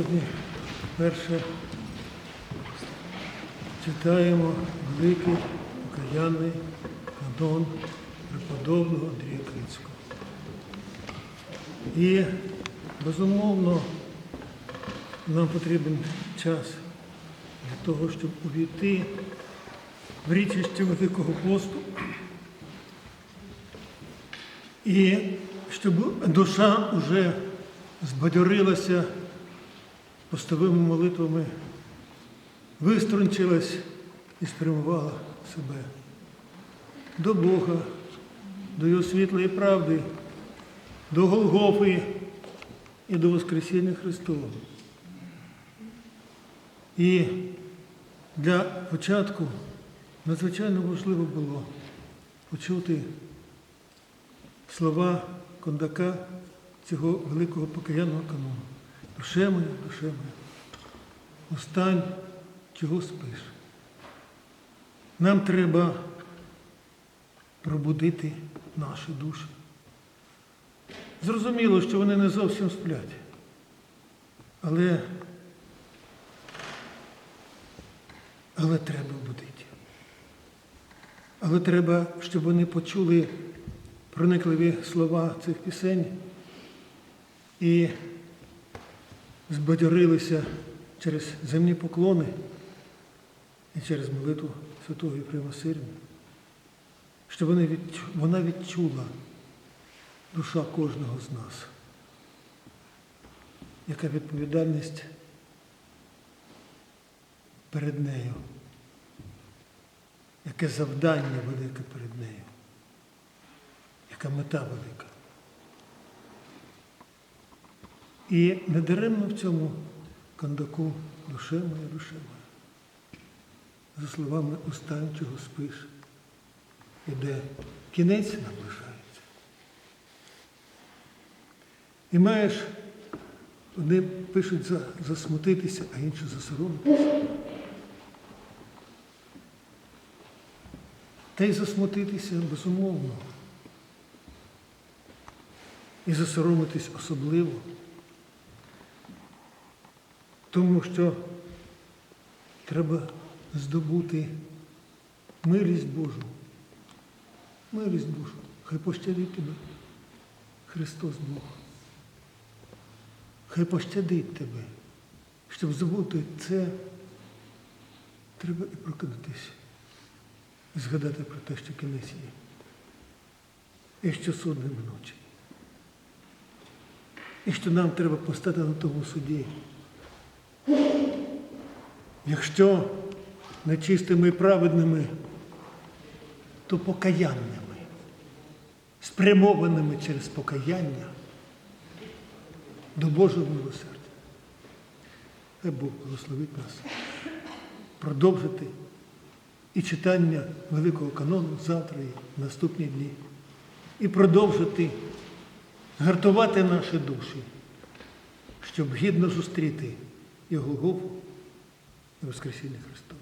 Сьогодні перше читаємо великий покаянний канон преподобного Андрія Крицького. І, безумовно, нам потрібен час для того, щоб увійти в річище Великого посту і щоб душа вже збадьорилася постовими молитвами, виструнчилась і спрямувала себе до Бога, до Його світлої правди, до Голгофи і до Воскресіння Христового. І для початку надзвичайно важливо було почути слова кондака цього великого покаянного канону. Душе моя, душе моя, устань, чого спиш. Нам треба пробудити наші душі. Зрозуміло, що вони не зовсім сплять. Але, але треба будити. Але треба, щоб вони почули проникливі слова цих пісень і збадьорилися через земні поклони і через молитву Святого Єфрема Сирина, відчу- вона відчула душа кожного з нас, яка відповідальність перед нею, яке завдання велике перед нею, яка мета велика. І недаремно в цьому кондаку душе моя, душе моя. За словами устанчого спиш, іде кінець наближається. І маєш, вони пишуть за, засмутитися, а інші засоромитися. Та й засмутитися безумовно. І засоромитись особливо. Тому що треба здобути милість Божу. Милість Божу. Хай пощадить тебе Христос Бог. Хай пощадить тебе. Щоб здобути це, треба і прокинутися. Згадати про те, що кінець є. І що суд неминучий. І що нам треба постати на тому суді. Якщо нечистими і праведними, то покаянними, спрямованими через покаяння до Божого милосердя. Хай Бог благословить нас продовжити і читання Великого канону завтра і в наступні дні. І продовжити гартувати наші душі, щоб гідно зустріти і Голгофу Воскресіння Христове.